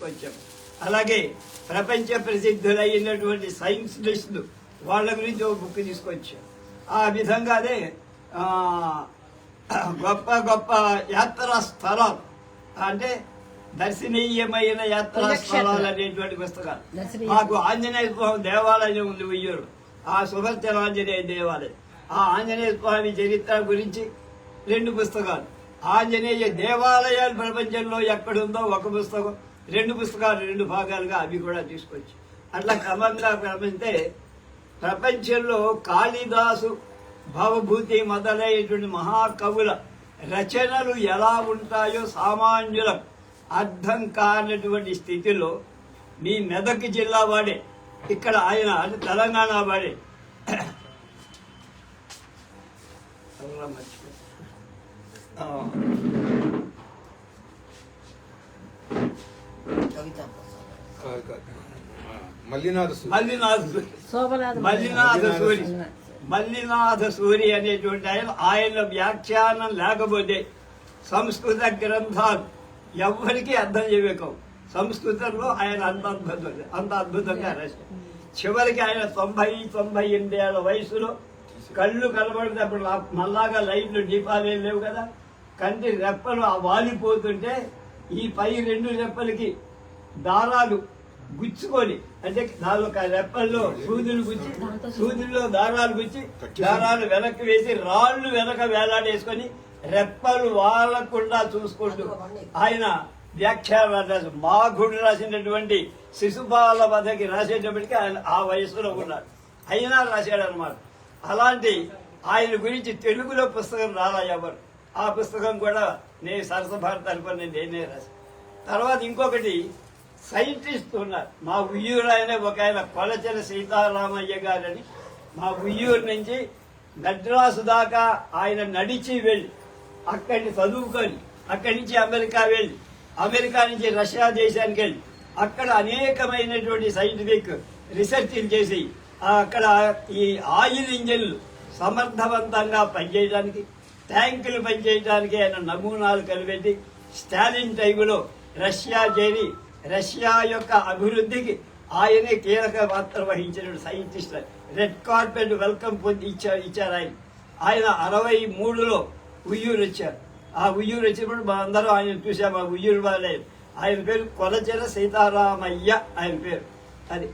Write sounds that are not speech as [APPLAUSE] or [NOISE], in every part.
వచ్చాం అలాగే ప్రపంచ ప్రసిద్ధులైనటువంటి సైన్స్లిస్టులు వాళ్ళ గురించి ఒక బుక్ తీసుకొచ్చాం ఆ విధంగానే ఆ, గొప్ప గొప్ప యాత్రా స్థలాలు అంటే దర్శనీయమైన యాత్రా స్థలాలు అనేటువంటి పుస్తకాలు. మాకు ఆంజనేయ స్వామి దేవాలయం ఉంది ఉయ్యూరు. ఆ సుభద్ర ఆంజనేయ దేవాలయం. ఆ ఆంజనేయ స్వామి చరిత్ర గురించి రెండు పుస్తకాలు. ఆంజనేయ దేవాలయాలు ప్రపంచంలో ఎక్కడుందో ఒక పుస్తకం. రెండు పుస్తకాలు రెండు భాగాలుగా అవి కూడా తీసుకొచ్చి. అట్లా క్రమంగా క్రమిస్తే ప్రపంచంలో కాళిదాసు భవభూతి మొదలైనటువంటి మహాకవుల రచనలు ఎలా ఉంటాయో సామాన్యులకు అర్థం కానటువంటి స్థితిలో మీ మెదక్ జిల్లా వాడే ఇక్కడ ఆయన అంటే తెలంగాణ వాడే. ఎవరో మర్చిపోయా. ఆ, మల్లినాథ సూరి. మల్లినాథ సూరి. అనేటువంటి ఆయన ఆయన వ్యాఖ్యానం లేకపోతే సంస్కృత గ్రంథాలు ఎవ్వరికీ అర్థం చేయకవు సంస్కృతంలో ఆయన అంత అద్భుతం అంత అద్భుతంగా రాశారు. చివరికి ఆయన తొంభై తొంభై ఎనిమిది ఏళ్ళ వయసులో కళ్ళు కనబడితే అప్పుడు లా- మళ్ళాగా లైట్లు దీపాలు ఏం లేవు కదా? కంటి రెప్పలు ఆ వాలిపోతుంటే ఈ పై రెండు రెప్పలకి దారాలు గుచ్చుకొని అంటే నాలుగు రెప్పల్లో సూదులు గుచ్చి సూదుల్లో దారాలు గుచ్చి దారాలు వెనక్కి వేసి రాళ్ళు వెనక వేలాడేసుకొని రెప్పలు వాలకుండా చూసుకుంటూ ఆయన వ్యాఖ్యానాలు మాఘుడు రాసినటువంటి శిశుపాల వధకి రాసేటప్పటికీ ఆయన ఆ వయసులో ఉన్నారు అయినా రాశాడు అనమాట అలాంటి ఆయన గురించి తెలుగులో పుస్తకం రాలా ఎవరు? ఆ పుస్తకం కూడా నేను సరసభారత అనుకుని నేనే రాశాను. తర్వాత ఇంకొకటి సైంటిస్ట్ ఉన్నారు. మా ఉయ్యూరు ఆయన ఒక ఆయన కొలచెల సీతారామయ్య గారని మా ఉయ్యూరు నుంచి మద్రాసు దాకా ఆయన నడిచి వెళ్ళి అక్కడిని చదువుకొని అక్కడి నుంచి అమెరికా వెళ్ళి అమెరికా నుంచి రష్యా దేశానికి వెళ్ళి అక్కడ అనేకమైనటువంటి సైంటిఫిక్ రీసెర్చ్లు చేసి అక్కడ ఈ ఆయిల్ ఇంజన్లు సమర్థవంతంగా పనిచేయడానికి ట్యాంకులు పనిచేయడానికి ఆయన నమూనాలు కనిపెట్టి స్టాలిన్ టైంలో రష్యా చేరి రష్యా యొక్క అభివృద్ధికి ఆయనే కీలక పాత్ర వహించిన సైంటిస్ట్. రెడ్ కార్పెట్ వెల్కమ్ పొంది ఇచ్చారు ఇచ్చారు ఆయన. ఆయన అరవై మూడులో ఉయ్యూరు వచ్చారు. ఆ ఉయ్యూరు వచ్చినప్పుడు మా అందరం ఆయన చూసాం ఆ ఉయ్యూరు వాళ్ళే. ఆయన పేరు కొలచెర సీతారామయ్య ఆయన పేరు. అది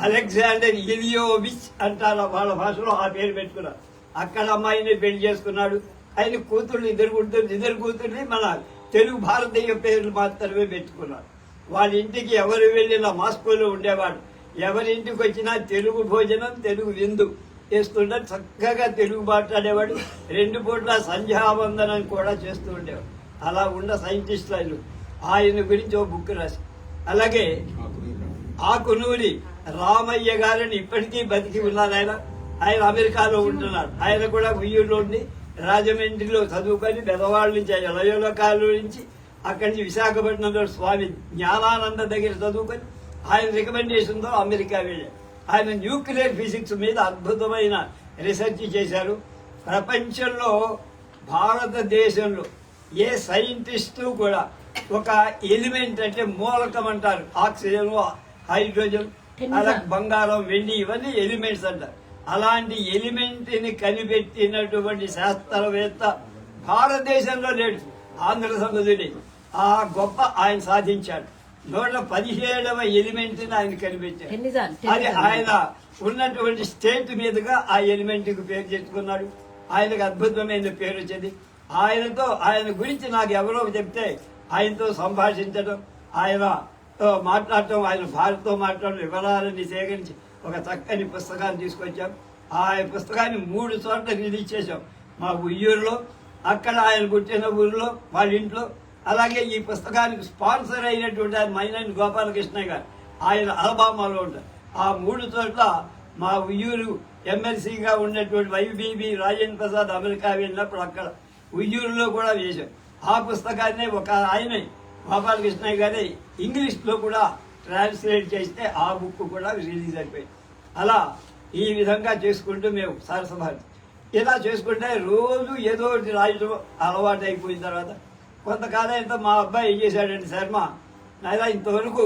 అలెగ్జాండర్ ఇలియోవిచ్ అంటారు వాళ్ళ భాషలో ఆ పేరు పెట్టుకున్నారు. అక్కడ అమ్మాయిని పెళ్ళి చేసుకున్నాడు. ఆయన కూతుర్ని ఇద్దరు కూతురు ఇద్దరు కూతుర్ని మన తెలుగు భారతీయ పేర్లు మాత్రమే పెట్టుకున్నారు. వాళ్ళ ఇంటికి ఎవరు వెళ్ళినా మాస్కోలో ఉండేవాడు. ఎవరి ఇంటికి వచ్చినా తెలుగు భోజనం తెలుగు విందు చేస్తుంటే చక్కగా తెలుగు మాట్లాడేవాడు. రెండు పూట్ల సంధ్యావందనం కూడా చేస్తూ ఉండేవాడు. అలా ఉన్న సైంటిస్టులు ఆయన ఆయన గురించి ఒక బుక్ రాసి. అలాగే ఆకునూరి రామయ్య గారిని ఇప్పటికీ బతికి ఉన్నారు ఆయన. ఆయన అమెరికాలో ఉంటున్నారు ఆయన కూడా ఉయ్యూరులో ఉండి రాజమండ్రిలో చదువుకొని పెదవాళ్ళ నుంచి ఎలయోల నుంచి అక్కడి నుంచి విశాఖపట్నంలో స్వామి జ్ఞానానంద దగ్గర చదువుకొని. ఆయన రికమెండేషన్తో అమెరికా వెళ్ళారు ఆయన న్యూక్లియర్ ఫిజిక్స్ మీద అద్భుతమైన రీసెర్చ్ చేశారు. ప్రపంచంలో భారతదేశంలో ఏ సైంటిస్టు కూడా ఒక ఎలిమెంట్ అంటే మూలకం అంటారు. ఆక్సిజన్ హైడ్రోజన్ అలాగే బంగారం వెండి ఇవన్నీ ఎలిమెంట్స్ అంటారు. అలాంటి ఎలిమెంట్ని కనిపెట్టినటువంటి శాస్త్రవేత్త భారతదేశంలో లేడు. ఆంధ్ర సంగతుడి ఆ గొప్ప ఆయన సాధించాడు. నూట పదిహేడవ ఎలిమెంట్ ఆయన కనిపెట్టాడు. టెన్నిజాన్ అది ఆయన ఉన్నటువంటి స్టేట్ మీదుగా ఆ ఎలిమెంట్కు పేరు చెప్పుకున్నాడు. ఆయనకు అద్భుతమైన పేరు వచ్చింది. ఆయనతో ఆయన గురించి నాకు ఎవరో చెప్తే ఆయనతో సంభాషించడం ఆయనతో మాట్లాడటం ఆయన భార్యతో మాట్లాడడం వివరాలని సేకరించి ఒక చక్కని పుస్తకాన్ని తీసుకొచ్చాం. ఆ పుస్తకాన్ని మూడు చోట్ల రిలీజ్ చేశాం. మా ఉయ్యూరులో అక్కడ ఆయన పుట్టిన ఊరిలో వాళ్ళ ఇంట్లో అలాగే ఈ పుస్తకానికి స్పాన్సర్ అయినటువంటి ఆయన మైనన్ గోపాలకృష్ణ గారు. ఆయన అలబామాలో ఉంటారు. ఆ మూడు చోట్ల మా ఉయ్యూరు ఎమ్మెల్సీగా ఉన్నటువంటి వైబీబీ రాజేంద్ర ప్రసాద్ అమెరికా వెళ్ళినప్పుడు అక్కడ ఉయ్యూరులో కూడా వేశాం ఆ పుస్తకాన్ని ఒక ఆయన గోపాలకృష్ణ గారి ఇంగ్లీష్లో కూడా ట్రాన్స్లేట్ చేస్తే ఆ బుక్ కూడా రిలీజ్ అయిపోయింది. అలా ఈ విధంగా చేసుకుంటూ మేము సరసభారతి ఇలా చేసుకుంటే రోజు ఏదో ఒకటి రాయడం అలవాటు అయిపోయిన తర్వాత కొంతకాలం మా అబ్బాయి ఏం చేశాడండి శర్మ? నాయనా ఇంతవరకు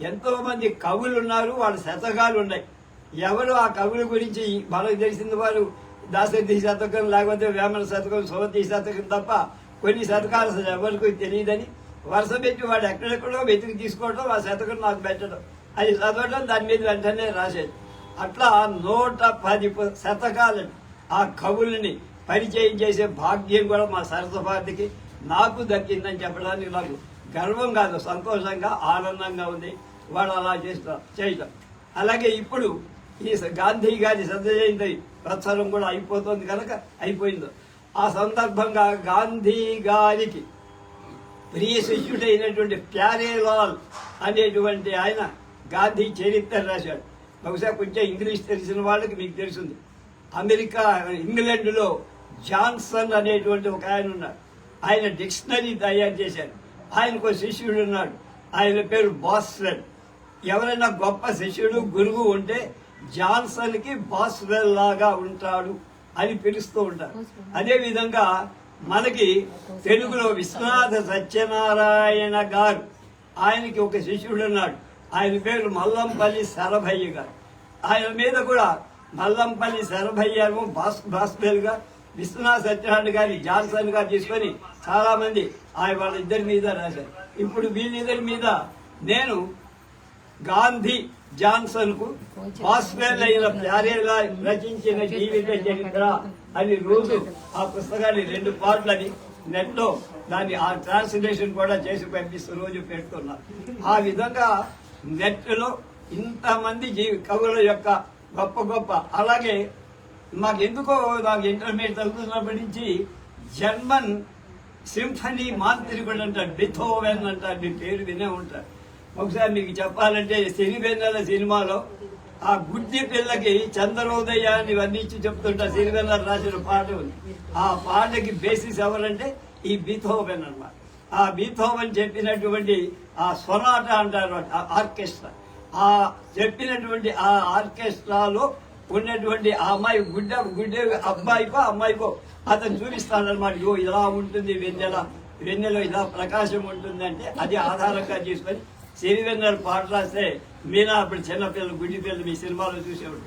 ఎంతో మంది కవులు ఉన్నారు వాళ్ళ శతకాలు ఉన్నాయి. ఎవరు ఆ కవుల గురించి మనకు తెలిసింది వారు? దాసరి శతకం లేకపోతే వేమన శతకం సోదతి శతకం తప్ప కొన్ని శతకాలు అసలు ఎవరికి తెలియదని వరుస పెట్టి వాడు ఎక్కడెక్కడో వెతికి తీసుకోవడం ఆ శతకం నాకు పెట్టడం. అది చదవడం దాని మీద వెంటనే రాసేది అట్లా నూట పది శతకాలను శతకాలని ఆ కవుల్ని పరిచయం చేసే భాగ్యం కూడా మా సరస్వతికి నాకు దక్కిందని చెప్పడానికి నాకు గర్వం కాదు సంతోషంగా ఆనందంగా ఉంది. వాళ్ళు అలా చేస్తా చేయటం అలాగే ఇప్పుడు ఈ స- గాంధీ గారి శత జయంతి ప్రచారం కూడా అయిపోతుంది కనుక అయిపోయింది. ఆ సందర్భంగా గాంధీ గారికి ప్రియ శిష్యుడైనటువంటి ప్యారేలాల్ అనేటువంటి ఆయన గాంధీ చరిత్ర రాశాడు. బహుశా కొంచెం ఇంగ్లీష్ తెలిసిన వాళ్ళకి మీకు తెలిసింది. అమెరికా ఇంగ్లాండ్లో జాన్సన్ అనేటువంటి ఒక ఆయన ఉన్నారు ఆయన డిక్షనరీ తయారు చేశారు. ఆయనకు ఒక శిష్యుడు ఉన్నాడు. ఆయన పేరు బాస్వెల్. ఎవరైనా గొప్ప శిష్యుడు గురువు ఉంటే జాన్సన్కి బాస్వెల్ లాగా ఉంటాడు అని పిలుస్తూ ఉంటారు. అదేవిధంగా మనకి తెలుగులో విశ్వనాథ సత్యనారాయణ గారు ఆయనకి ఒక శిష్యుడు ఉన్నాడు. ఆయన పేరు మల్లంపల్లి శరభయ్య గారు. ఆయన మీద కూడా మల్లంపల్లి శరభయ్య భాస్ బాస్ గారు విశ్వనాథ్ సత్యనారాయణ గారి జాన్సన్ గారు తీసుకొని చాలా మంది ఆయన వాళ్ళిద్దరి మీద రాశారు. ఇప్పుడు వీళ్ళిద్దరి మీద నేను గాంధీ జాన్సన్కు అయిన ప్యారేలా రచించిన జీవిత చరిత్ర అని రోజు ఆ పుస్తకాన్ని రెండు పాటలని నెట్లో దాన్ని ఆ ట్రాన్స్లేషన్ కూడా చేసి పంపిస్తూ రోజు పెడుతున్నా. ఆ విధంగా నెట్లో ఇంతమంది జీవి కవుల యొక్క గొప్ప గొప్ప అలాగే మాకు ఎందుకో నాకు ఇంటర్మీడియట్ చదువుతున్నప్పటి నుంచి జర్మన్ సింఫనీ మాంత్రికుడు అంటారు బిథోవెన్ అంటారు నీ పేరు వినే ఉంటారు. ఒకసారి మీకు చెప్పాలంటే సిరివెన్నెల సినిమాలో ఆ గుడ్డి పిల్లకి చంద్రోదయాన్ని వర్ణించి చెప్తుంటా సిరివెన్నెల రాసిన పాట ఉంది. ఆ పాటకి బేసిస్ ఎవరంటే ఈ బీథోవెన్ అన్నమాట. ఆ బీథోవెన్ చెప్పినటువంటి ఆ సొనాట అంటారు ఆ ఆర్కెస్ట్రా. ఆ చెప్పినటువంటి ఆ ఆర్కెస్ట్రాలో ఉన్నటువంటి ఆ అమ్మాయి గుడ్డ గుడ్డ అబ్బాయికో అమ్మాయికో అతను చూపిస్తాడనమాట ఇగో ఇలా ఉంటుంది వెన్నెల. వెన్నెలో ఇలా ప్రకాశం ఉంటుంది అంటే అది ఆధారంగా చేసుకొని సిరివెన్నెల పాట రాస్తే మీనా అప్పుడు చిన్నపిల్ల గుడ్డి పిల్ల మీ సినిమాలో చూసేవాడు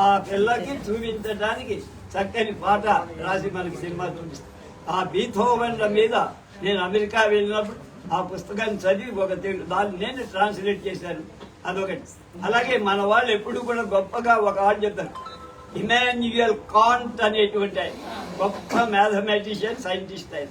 ఆ పిల్లకి చూపించడానికి చక్కని పాట రాసి మనకి సినిమా చూపిస్తుంది. ఆ బీథోవెన్ల మీద నేను అమెరికా వెళ్ళినప్పుడు ఆ పుస్తకాన్ని చదివి ఒక దాన్ని నేను ట్రాన్స్లేట్ చేశాను. అదొకటి. అలాగే మన వాళ్ళు ఎప్పుడు కూడా గొప్పగా ఒక ఆట చెప్తారు. ఇమాన్యుయల్ కాంట్ అనేటువంటి ఆయన గొప్ప మ్యాథమెటిషియన్ సైంటిస్ట్ ఆయన.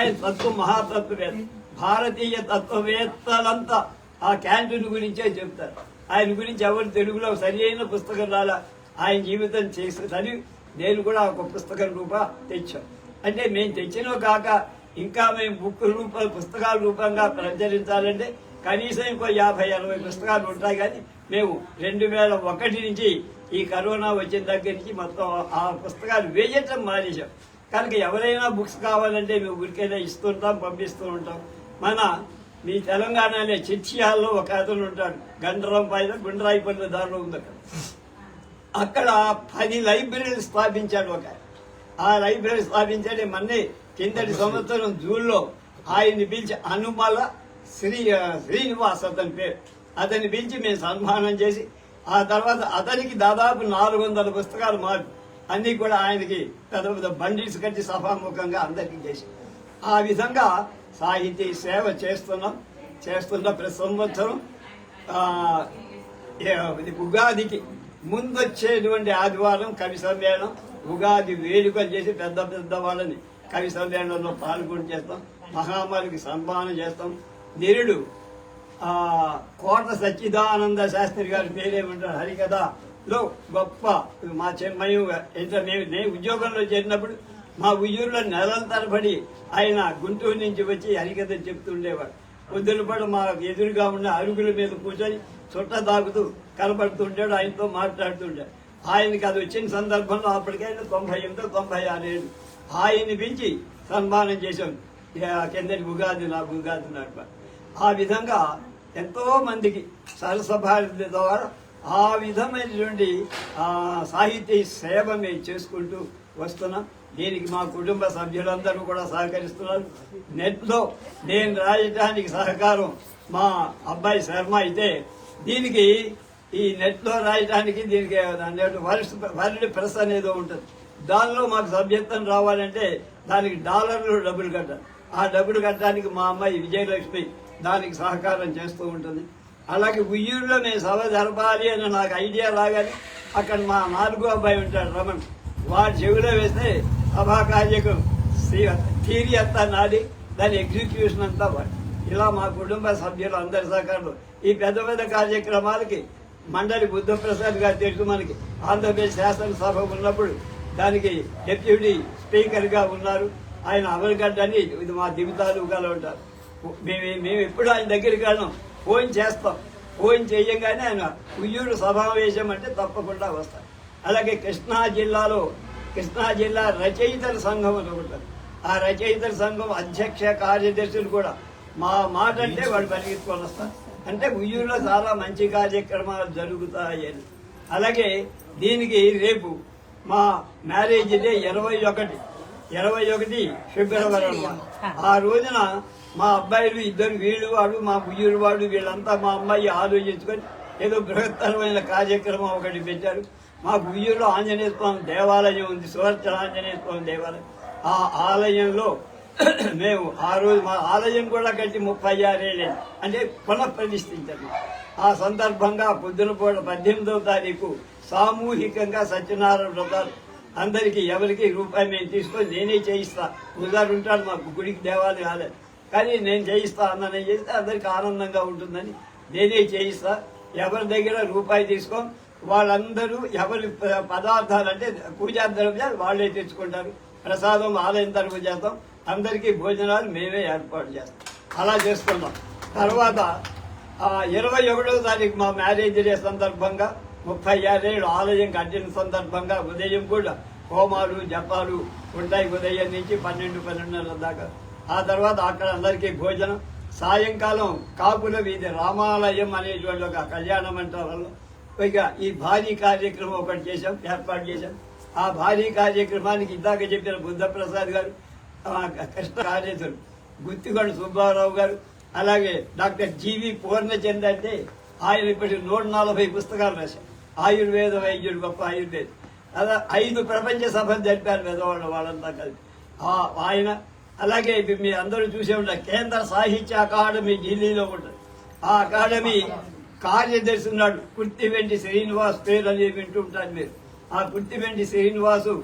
ఆయన తత్వ మహాతత్వవేత్త భారతీయ తత్వవేత్తలంతా ఆ క్యాంటీన్ గురించే చెప్తారు. ఆయన గురించి ఎవరు తెలుగులో సరియైన పుస్తకం రాలా ఆయన జీవితం చేసి చదివి నేను కూడా ఒక పుస్తకం రూప తెచ్చాం. అంటే మేము తెచ్చినో కాక ఇంకా మేము బుక్ రూప పుస్తకాల రూపంగా ప్రచురించాలంటే కనీసం ఇంకో యాభై అరవై పుస్తకాలు ఉంటాయి కానీ మేము రెండు వేల ఒకటి నుంచి ఈ కరోనా వచ్చిన దగ్గర నుంచి మొత్తం ఆ పుస్తకాలు వేయటం మానేశాం. కనుక ఎవరైనా బుక్స్ కావాలంటే మేము ఊరికైనా ఇస్తుంటాం పంపిస్తూ ఉంటాం. మన మీ తెలంగాణలో చిట్యాల్లో ఒక అతను ఉంటాడు. గండరం పైన గుండ్రాయి పనుల దారిలో ఉంది అక్కడ. అక్కడ పది లైబ్రరీలు స్థాపించాడు ఒక ఆ లైబ్రరీ స్థాపించాడు మొన్నే కిందటి సంవత్సరం జూన్లో ఆయన్ని పిలిచి అనుమల శ్రీ శ్రీనివాస్ అతని పేరు అతన్ని పిలిచి మేము సన్మానం చేసి ఆ తర్వాత అతనికి దాదాపు నాలుగు వందల పుస్తకాలు మారు. అన్నీ కూడా ఆయనకి పెద్ద పెద్ద బండిల్స్ కట్టి సభాముఖంగా అందరికీ చేసి. ఆ విధంగా సాహితీ సేవ చేస్తున్నాం. చేస్తున్న ప్రతి సంవత్సరం ఉగాదికి ముందు ఇది ఉగాదికి ముందొచ్చేటువంటి ఆదివారం కవి సమ్మేళనం. ఉగాది వేడుకలు చేసి పెద్ద పెద్ద వాళ్ళని కవి సమ్మేళనంలో పాల్గొని చేస్తాం. మహామారికి సన్మానం చేస్తాం. నిరుడు ఆ కోట సచ్చిదానంద శాస్త్రి గారి పేరేమంటారు హరికథలో గొప్ప. మా చెన్నై ఎంత మేము నేను ఉద్యోగంలో చేరినప్పుడు మా ఉయ్యూరులో నెలల తరబడి ఆయన గుంటూరు నుంచి వచ్చి హరికథ చెప్తుండేవాడు. పొద్దున పడు మా ఎదురుగా ఉన్న అరుగుల మీద కూర్చొని చుట్ట తాగుతూ కనబడుతుంటాడు ఆయనతో మాట్లాడుతుంటాడు. ఆయనకి అది వచ్చిన సందర్భంలో అప్పటికైనా తొంభై ఎనిమిది తొంభై ఆరేళ్ళు ఏళ్ళు ఆయన్ని పిలిచి సన్మానం చేశాం. ఇక కిందటి ఉగాది నాకు ఉగాది నాడు. ఆ విధంగా ఎంతో మందికి సరసభారతి ద్వారా ఆ విధమైనటువంటి ఆ, సాహితీ సేవ మేము చేసుకుంటూ వస్తున్నాం. దీనికి మా కుటుంబ సభ్యులందరూ కూడా సహకరిస్తున్నారు. నెట్లో నేను రాయటానికి సహకారం మా అబ్బాయి శర్మ అయితే దీనికి ఈ నెట్లో రాయటానికి దీనికి అన్నట్టు వరల్డ్ వరల్డ్ ప్రెస్ అనేది ఉంటుంది. దానిలో మాకు సభ్యత్వం రావాలంటే దానికి డాలర్లు డబ్బులు కట్టాలి. ఆ డబ్బులు కట్టడానికి మా అమ్మాయి విజయలక్ష్మి దానికి సహకారం చేస్తూ ఉంటుంది. అలాగే ఉయ్యూరులో నేను సభ జరపాలి అని నాకు ఐడియా రాగానే అక్కడ మా నాలుగో అబ్బాయి ఉంటాడు రమణ్. వాడు చెవిలో వేస్తే సభా కార్యక్రమం థీరీ అంతా నాది దాని ఎగ్జిక్యూషన్ అంతా వాడు. ఇలా మా కుటుంబ సభ్యులు అందరి సహకారంలో ఈ పెద్ద పెద్ద కార్యక్రమాలకి మండలి బుద్ధప్రసాద్ గారు తెలుసు మనకి. ఆంధ్రప్రదేశ్ శాసనసభ ఉన్నప్పుడు దానికి డెప్యూటీ స్పీకర్గా ఉన్నారు. ఆయన అమలుగడ్డ అని ఇది మా దిగుతాలుగా ఉంటారు. మేము మేము ఎప్పుడు ఆయన దగ్గరికి వెళ్ళాం. ఫోన్ చేస్తాం. ఫోన్ చేయగానే ఆయన ఉయ్యూరు సమావేశం అంటే తప్పకుండా వస్తారు. అలాగే కృష్ణా జిల్లాలో కృష్ణా జిల్లా రచయితల సంఘం అని ఒకటి ఆ రచయితల సంఘం అధ్యక్ష కార్యదర్శులు కూడా మా మాట అంటే వాళ్ళు పరిగెత్తుకొని వస్తారు. అంటే ఉయ్యూరులో చాలా మంచి కార్యక్రమాలు జరుగుతాయని. అలాగే దీనికి రేపు మా మ్యారేజ్ డే ఇరవై ఒకటి. ఇరవై ఒకటి ఫిబ్రవరి ఆ రోజున మా అబ్బాయిలు ఇద్దరు వీళ్ళు వాడు మా ఉయ్యూరు వాడు వీళ్ళంతా మా అమ్మాయి ఆలోచించుకొని ఏదో బృహత్తరమైన కార్యక్రమం ఒకటి పెట్టారు. మా ఉయ్యూరులో ఆంజనేయ స్వామి దేవాలయం ఉంది సువర్చన ఆంజనేయ స్వామి దేవాలయం. ఆ ఆలయంలో [COUGHS] మేము ఆ రోజు మా ఆలయం కూడా కట్టి ముప్పై ఆరేళ్ళే. అంటే పునఃప్రతిష్ఠించాము ఆ సందర్భంగా పొద్దున పూట పద్దెనిమిదవ తారీఖు సామూహికంగా సత్యనారాయణ వ్రతాలు అందరికి ఎవరికి రూపాయి మేము తీసుకొని నేనే చేయిస్తా. పూజారు ఉంటాడు మాకు గుడికి దేవాలయం కాలేదు కానీ నేను చేయిస్తా అన్న చేస్తే అందరికి ఆనందంగా ఉంటుందని నేనే చేయిస్తా. ఎవరి దగ్గర రూపాయి తీసుకో వాళ్ళందరూ ఎవరి ప- పదార్థాలు అంటే పూజా ద్రవ్యాలు వాళ్ళే తెచ్చుకుంటారు. ప్రసాదం ఆలయం తరపు చేస్తాం. అందరికీ భోజనాలు మేమే ఏర్పాటు చేస్తాం. అలా చేస్తున్నాం. తర్వాత ఇరవై ఒకటో తారీఖు మా మ్యారేజ్ డే సందర్భంగా ముప్పై ఆరేళ్ళు ఆలయం కట్టిన సందర్భంగా ఉదయం కూడా హోమాలు జపాలు ఉంటాయి ఉదయం నుంచి పన్నెండు పన్నెండున్నర దాకా. ఆ తర్వాత అక్కడ అందరికీ భోజనం. సాయంకాలం కాపుల వీధి రామాలయం అనేటువంటి ఒక కళ్యాణ మంటపంలో ఇక ఈ భారీ కార్యక్రమం ఒకటి చేశాం ఏర్పాటు చేశాం. ఆ భారీ కార్యక్రమానికి ఇందాక చెప్పిన బుద్ధప్రసాద్ గారు కృష్ణ కార్యదర్శులు గుత్తిగొండ సుబ్బారావు గారు అలాగే డాక్టర్ జీవి పూర్ణచంద్ అంటే ఆయన ఇప్పటి నూట నలభై పుస్తకాలు రాశారు. ఆయుర్వేద వైద్యుడు గొప్ప ఆయుర్వేద? అలా ఐదు ప్రపంచ సభలు జరిపారు పెద్దవాళ్ళు వాళ్ళంతా కలిసి ఆ ఆయన అలాగే ఇప్పుడు మీ అందరూ చూసే ఉంటారు కేంద్ర సాహిత్య అకాడమీ ఢిల్లీలో ఉంటుంది. ఆ అకాడమీ కార్యదర్శి ఉన్నాడు కుర్తివెంటి శ్రీనివాస్ పేరు అని వింటుంటారు మీరు. ఆ కుర్తివెంటి శ్రీనివాసు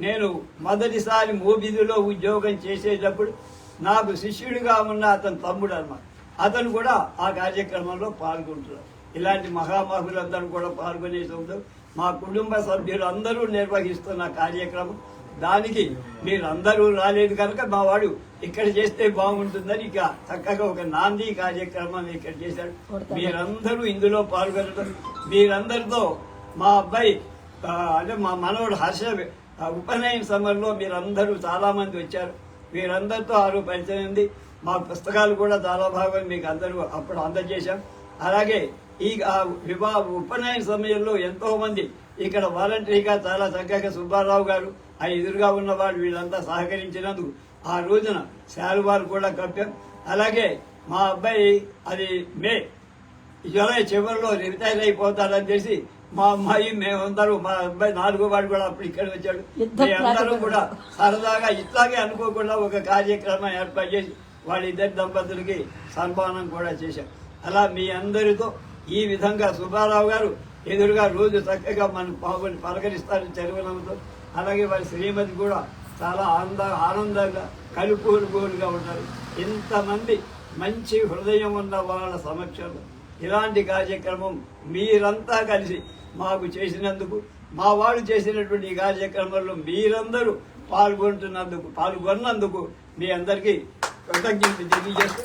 నేను మొదటిసారి మోబిదిలో ఉద్యోగం చేసేటప్పుడు నాకు శిష్యుడిగా ఉన్న అతని తమ్ముడు అన్నమాట. అతను కూడా ఆ కార్యక్రమంలో పాల్గొంటున్నాడు. ఇలాంటి మహామహులందరూ కూడా పాల్గొనే సమయంలో మా కుటుంబ సభ్యులందరూ నిర్వహిస్తున్న కార్యక్రమం. దానికి మీరందరూ రాలేదు కనుక మా వాడు ఇక్కడ చేస్తే బాగుంటుందని ఇక చక్కగా ఒక నాంది కార్యక్రమం ఇక్కడ చేశాడు మీరందరూ ఇందులో పాల్గొనడం. మీరందరితో మా అబ్బాయి అంటే మా మనవడు హర్ష ఉపనయన సమయంలో మీరందరూ చాలామంది వచ్చారు. మీరందరితో ఆరు పరిచయం ఉంది. మా పుస్తకాలు కూడా చాలా భాగం మీకు అందరూ అప్పుడు అందజేశాం. అలాగే ఈ ఆ వివాహ ఉపనయన సమయంలో ఎంతో మంది ఇక్కడ వాలంటరీగా చాలా చక్కగా సుబ్బారావు గారు ఆ ఎదురుగా ఉన్న వాళ్ళు వీళ్ళంతా సహకరించినందుకు ఆ రోజున శాలువాలు కూడా కప్పాం అలాగే మా అబ్బాయి అది మే జూలై చివరిలో రిటైర్ అయిపోతాడని తెలిసి మా అమ్మాయి మేమందరూ మా అబ్బాయి నాలుగో వాడు కూడా అప్పుడు ఇక్కడ వచ్చాడు. ప్రాతిపదిక. కూడా సరదాగా ఇట్లాగే అనుకోకుండా ఒక కార్యక్రమం ఏర్పాటు చేసి వాళ్ళిద్దరి దంపతులకి సన్మానం కూడా చేశాం. అలా మీ అందరితో ఈ విధంగా సుబ్బారావు గారు ఎదురుగా రోజు చక్కగా మన బాబుని పలకరిస్తారు చెరువులతో. అలాగే వారి శ్రీమతి కూడా చాలా ఆనంద ఆనందంగా కలుపుగోలుగా ఉంటారు. ఇంతమంది మంచి హృదయం ఉన్న వాళ్ళ సమక్షంలో ఇలాంటి కార్యక్రమం మీరంతా కలిసి మాకు చేసినందుకు మా వాళ్ళు చేసినటువంటి ఈ కార్యక్రమంలో మీరందరూ పాల్గొంటున్నందుకు పాల్గొన్నందుకు మీ అందరికీ కృతజ్ఞతలు తెలియజేస్తూ